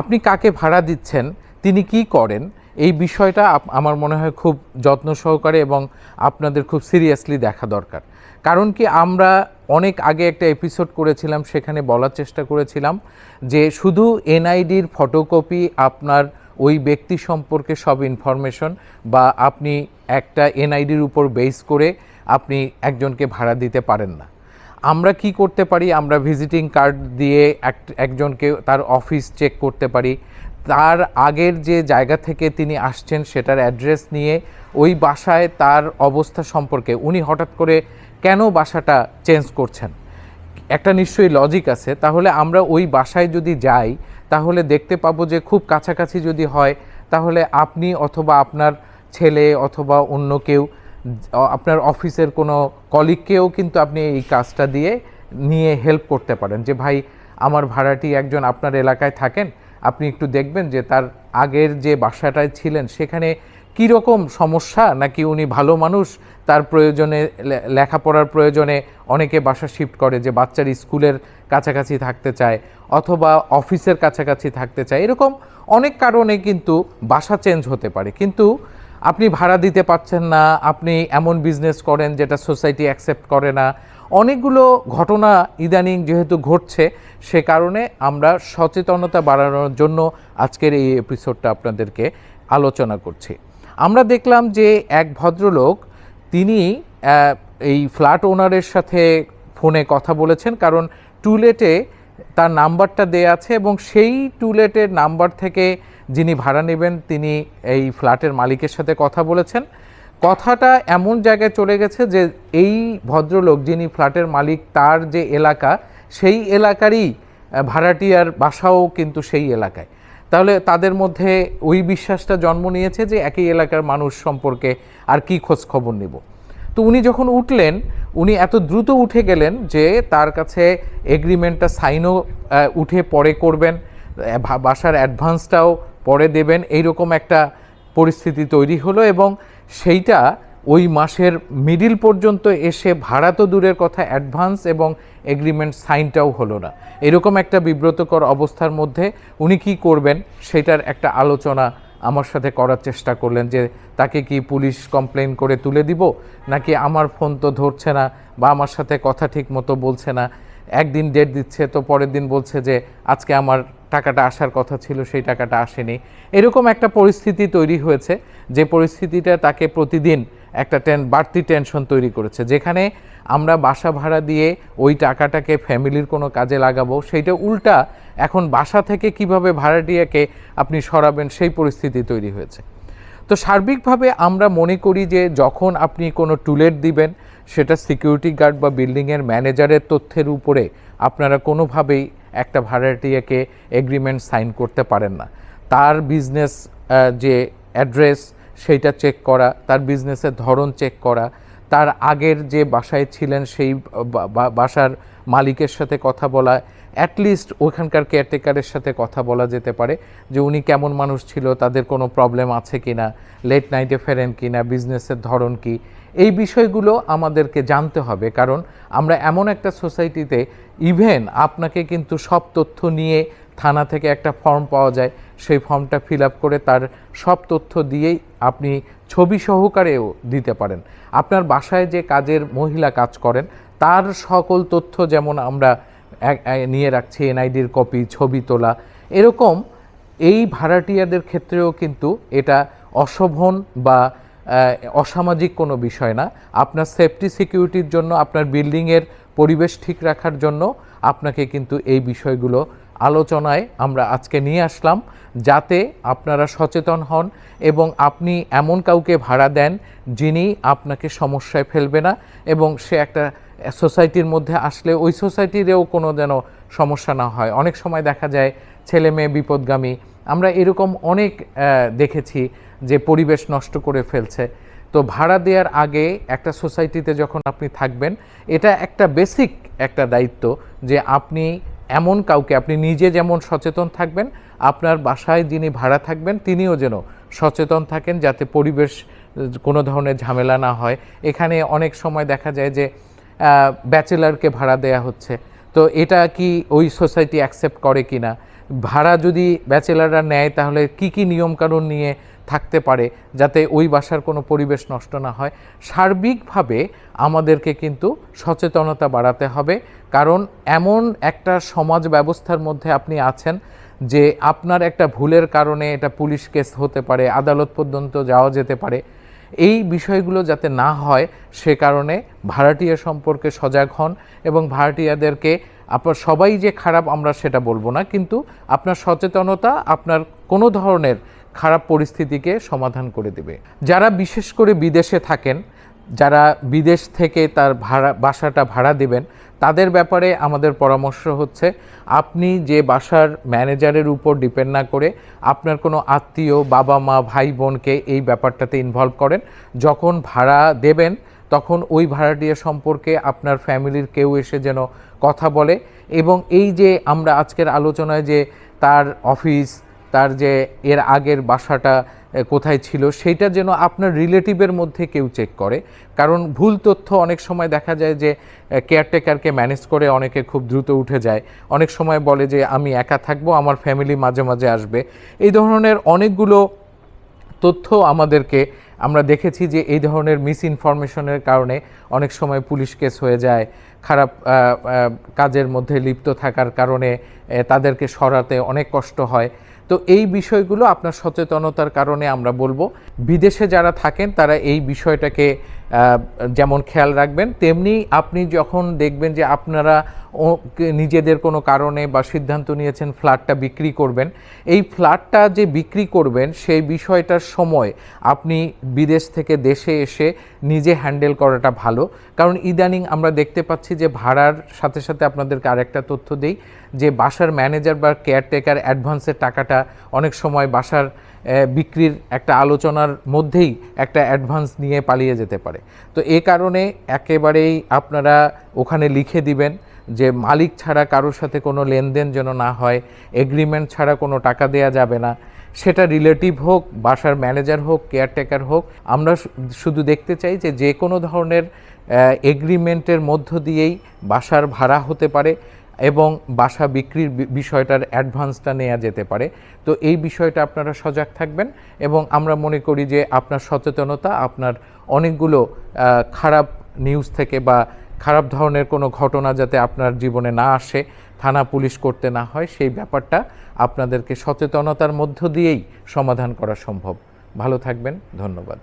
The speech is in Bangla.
আপনি কাকে ভাড়া দিচ্ছেন, তিনি কি করেন, এই বিষয়টা আমার মনে হয় খুব যত্ন সহকারে এবং আপনাদের খুব সিরিয়াসলি দেখা দরকার। কারণ কি আমরা অনেক আগে একটা এপিসোড করেছিলাম, সেখানে বলার চেষ্টা করেছিলাম যে শুধু এনআইডির ফটোকপি আপনার ওই ব্যক্তি সম্পর্কে সব ইনফরমেশন বা আপনি একটা এনআইডির উপর বেস করে আপনি একজনকে ভাড়া দিতে পারেন না। আমরা কি করতে পারি? আমরা ভিজিটিং কার্ড দিয়ে এক- একজনকে তার অফিস চেক করতে পারি। তার আগের যে জায়গা থেকে তিনি আসছেন, সেটার অ্যাড্রেস নিয়ে ওই বাসায় তার অবস্থা সম্পর্কে উনি হঠাৎ করে কেন বাসাটা চেঞ্জ করছেন? একটা নিশ্চয়ই লজিক আছে। তাহলে আমরা ওই বাসায় যদি যাই, তাহলে দেখতে পাবো যে খুব কাছাকাছি যদি হয়, তাহলে আপনি অথবা আপনার ছেলে অথবা অন্য কেউ আপনার অফিসের কোনো কলিগকেও কিন্তু আপনি এই কাজটা দিয়ে নিয়ে হেল্প করতে পারেন যে, ভাই, আমার ভাড়াটি একজন আপনার এলাকায় থাকেন, আপনি একটু দেখবেন যে, তার আগের যে বাসাটায় ছিলেন, সেখানে কীরকম সমস্যা? নাকি উনি ভালো মানুষ? তার প্রয়োজনে লেখাপড়ার প্রয়োজনে অনেকে বাসা শিফট করে যে, বাচ্চার স্কুলের কাছাকাছি থাকতে চায়, অথবা অফিসের কাছাকাছি থাকতে চায়। এরকম অনেক কারণে কিন্তু বাসা চেঞ্জ হতে পারে। কিন্তু আপনি ভাড়া দিতে পারছেন না, আপনি এমন বিজনেস করেন যেটা সোসাইটি অ্যাকসেপ্ট করে না। অনেকগুলো ঘটনা ইদানিং যেহেতু ঘটছে, সে কারণে আমরা সচেতনতা বাড়ানোর জন্য আজকের এই এপিসোডটা আপনাদেরকে আলোচনা করছি। আমরা দেখলাম যে এক ভদ্রলোক, তিনি এই ফ্ল্যাট ওনারের সাথে ফোনে কথা বলেছেন, কারণ টুলেটে তার নাম্বারটা দেয়া আছে এবং সেই টুলেটের নাম্বার থেকে যিনি ভাড়া নেবেন, তিনি এই ফ্ল্যাটের মালিকের সাথে কথা বলেছেন। কথাটা এমন জায়গায় চলে গেছে যে এই ভদ্রলোক যিনি ফ্ল্যাটের মালিক, তার যে এলাকা, সেই এলাকারই ভাড়াটিয়ার বাসাও কিন্তু সেই এলাকায়। তাহলে তাদের মধ্যে ওই বিশ্বাসটা জন্ম নিয়েছে যে একই এলাকার মানুষ সম্পর্কে আর কি খোঁজ খবর নেব। তো উনি যখন উঠলেন, উনি এত দ্রুত উঠে গেলেন যে তার কাছে এগ্রিমেন্টটা সাইনও উঠে পরে করবেন। বাসার অ্যাডভান্সটাও পরে দেবেন এইরকম একটা পরিস্থিতি তৈরি হলো এবং সেইটা ওই মাসের মিডিল পর্যন্ত এসে ভাড়া তো দূরের কথা, অ্যাডভান্স এবং এগ্রিমেন্ট সাইনটাও হলো না। এরকম একটা বিব্রতকর অবস্থার মধ্যে উনি কি করবেন সেটার একটা আলোচনা আমার সাথে করার চেষ্টা করলেন যে তাকে কি পুলিশ কমপ্লেন করে তুলে দিব নাকি আমার ফোন তো ধরছে না বা আমার সাথে কথা ঠিক মতো বলছে না। একদিন ডেট দিচ্ছে তো পরের দিন বলছে যে আজকে আমার টাকাটা আসার কথা ছিল, সেই টাকাটা আসেনি। এরকম একটা পরিস্থিতি তৈরি হয়েছে, যে পরিস্থিতিটা তাকে প্রতিদিন একটা টেন, বাড়তি টেনশন তৈরি করেছে। যেখানে আমরা বাসা ভাড়া দিয়ে ওই টাকাটাকে ফ্যামিলির কোনো কাজে লাগাবো, সেইটা উল্টা এখন বাসা থেকে কীভাবে ভাড়াটিয়াকে আপনি সরাবেন, সেই পরিস্থিতি তৈরি হয়েছে। তো সার্বিকভাবে আমরা মনে করি যে যখন আপনি কোনো টুলেট দিবেন, সেটা সিকিউরিটি গার্ড বা বিল্ডিংয়ের ম্যানেজারের তথ্যের উপরে আপনারা কোনোভাবেই একটা ভাড়াটিয়াকে এগ্রিমেন্ট সাইন করতে পারেন না। তার বিজনেস যে অ্যাড্রেস সেইটা চেক করা, তার বিজনেসের ধরন চেক করা, তার আগের যে বাসায় ছিলেন সেই বাসার মালিকের সাথে কথা বলা অ্যাটলিস্ট ওখানকার কেয়ারটেকারের সাথে কথা বলা যেতে পারে যে উনি কেমন মানুষ ছিল, তাদের কোনো প্রবলেম আছে কি না লেট নাইটে ফেরেন কি না বিজনেসের ধরন কি এই বিষয়গুলো আমাদেরকে জানতে হবে, কারণ আমরা এমন একটা সোসাইটিতে, ইভেন আপনাকে কিন্তু সব তথ্য নিয়ে থানা থেকে একটা ফর্ম পাওয়া যায়, সেই ফর্মটা ফিল আপ করে তার সব তথ্য দিয়েই আপনি ছবি সহকারেও দিতে পারেন। আপনার বাসায় যে কাজের মহিলা কাজ করেন, তার সকল তথ্য যেমন আমরা নিয়ে রাখছি, এনআইডির কপি, ছবি তোলা, এরকম এই ভাড়াটিয়াদের ক্ষেত্রেও কিন্তু এটা অশোভন বা অসামাজিক কোনো বিষয় না। আপনার সেফটি সিকিউরিটির জন্য, আপনার বিল্ডিংয়ের পরিবেশ ঠিক রাখার জন্য আপনাকে কিন্তু এই বিষয়গুলো আলোচনায় আমরা আজকে নিয়ে আসলাম যাতে আপনারা সচেতন হন এবং আপনি এমন কাউকে ভাড়া দেন যিনি আপনাকে সমস্যায় ফেলবে না এবং সে একটা সোসাইটির মধ্যে আসলে ওই সোসাইটিরও কোনো যেন সমস্যা না হয়। অনেক সময় দেখা যায় ছেলে মেয়ে বিপদগামী। আমরা এরকম অনেক দেখেছি যে পরিবেশ নষ্ট করে ফেলছে। তো ভাড়া দেওয়ার আগে একটা সোসাইটিতে যখন আপনি থাকবেন, এটা একটা বেসিক একটা দায়িত্ব যে আপনি এমন কাউকে, আপনি নিজে যেমন সচেতন থাকবেন, আপনার বাসায় যিনি ভাড়া থাকবেন, তিনিও যেন সচেতন থাকেন যাতে পরিবেশ কোনো ধরনের ঝামেলা না হয়। এখানে অনেক সময় দেখা যায় যে ব্যাচেলারকে ভাড়া দেয়া হচ্ছে। তো এটা কি ওই সোসাইটি অ্যাকসেপ্ট করে কি না ভাড়া যদি ব্যাচেলাররা নেয়, তাহলে কি কি নিয়মকানুন নিয়ে থাকতে পারে যাতে ওই বাসার কোনো পরিবেশ নষ্ট না হয়? সার্বিকভাবে আমাদেরকে কিন্তু সচেতনতা বাড়াতে হবে। কারণ এমন একটা সমাজ ব্যবস্থার মধ্যে আপনি আছেন যে আপনার একটা ভুলের কারণে এটা পুলিশ কেস হতে পারে, আদালত পর্যন্ত যাওয়া যেতে পারে। এই বিষয়গুলো যাতে না হয়, সে কারণে ভাড়াটিয়া সম্পর্কে সজাগ হন এবং ভাড়াটিয়াদেরকে, আপনার সবাই যে খারাপ আমরা সেটা বলব না, কিন্তু আপনার সচেতনতা আপনার কোনো ধরনের খারাপ পরিস্থিতিকে সমাধান করে দেবে। যারা বিশেষ করে বিদেশে থাকেন যারা বিদেশ থেকে তার ভাড়া, বাসাটা ভাড়া দেবেন, তাদের ব্যাপারে আমাদের পরামর্শ হচ্ছে, আপনি যে বাসার ম্যানেজারের উপর ডিপেন্ড না করে আপনার কোনো আত্মীয় বাবা মা ভাই বোনকে এই ব্যাপারটাতে ইনভলভ করেন, যখন ভাড়া দেবেন, তখন ওই ভাড়াটিয়া সম্পর্কে আপনার ফ্যামিলির কেউ এসে যেন কথা বলে এবং এই যে আমরা আজকের আলোচনায় যে তার অফিস তার যে এর আগের বাসাটা কোথায় ছিল, সেইটা যেন আপনার রিলেটিভের মধ্যে কেউ চেক করে। কারণ ভুল তথ্য অনেক সময় দেখা যায় যে কেয়ারটেকারকে ম্যানেজ করে অনেকে খুব দ্রুত উঠে যায়। অনেক সময় বলে যে, আমি একা থাকব, আমার ফ্যামিলি মাঝে মাঝে আসবে। এই ধরনের অনেকগুলো তথ্য আমাদেরকে আমরা দেখেছি যে, এই ধরনের মিস ইনফরমেশনের কারণে অনেক সময় পুলিশ কেস হয়ে যায়। খারাপ কাজের মধ্যে লিপ্ত থাকার কারণে তাদেরকে সরাতে অনেক কষ্ট হয়। তো এই বিষয়গুলো আপনার সচেতনতার কারণে আমরা বলব। বিদেশে যারা থাকেন তারা এই বিষয়টাকে যেমন খেয়াল রাখবেন, তেমনি আপনি যখন দেখবেন যে আপনারা নিজেদের কোনো কারণে বা সিদ্ধান্ত নিয়েছেন ফ্ল্যাটটা বিক্রি করবেন, এই ফ্ল্যাটটা যে বিক্রি করবেন, সেই বিষয়টার সময় আপনি বিদেশ থেকে দেশে এসে নিজে হ্যান্ডেল করাটা ভালো। কারণ ইদানিং আমরা দেখতে পাচ্ছি যে ভাড়ার সাথে সাথে আপনাদেরকে আরেকটা তথ্য দেই, যে বাসার ম্যানেজার বা কেয়ারটেকার অ্যাডভান্সের টাকাটা অনেক সময় বাসার বিক্রির একটা আলোচনার মধ্যেই একটা অ্যাডভান্স নিয়ে পালিয়ে যেতে পারে। তো এ কারণে একেবারেই আপনারা ওখানে লিখে দিবেন যে মালিক ছাড়া কারোর সাথে কোনো লেনদেন যেন না হয় এগ্রিমেন্ট ছাড়া কোনো টাকা দেয়া যাবে না। সেটা রিলেটিভ হোক, বাসার ম্যানেজার হোক কেয়ারটেকার হোক, আমরা শুধু দেখতে চাই যে যে কোনো ধরনের এগ্রিমেন্টের মধ্য দিয়েই বাসার ভাড়া হতে পারে। এবং বাসা বিক্রির বিষয়টার অ্যাডভান্সটা নেওয়া যেতে পারে। তো এই বিষয়টা আপনারা সজাগ থাকবেন এবং আমরা মনে করি যে আপনার সচেতনতা, আপনার অনেকগুলো খারাপ নিউজ থেকে বা খারাপ ধরনের কোনো ঘটনা যাতে আপনার জীবনে না আসে, থানা পুলিশ করতে না হয়, সেই ব্যাপারটা আপনাদেরকে সচেতনতার মধ্য দিয়েই সমাধান করা সম্ভব। ভালো থাকবেন, ধন্যবাদ।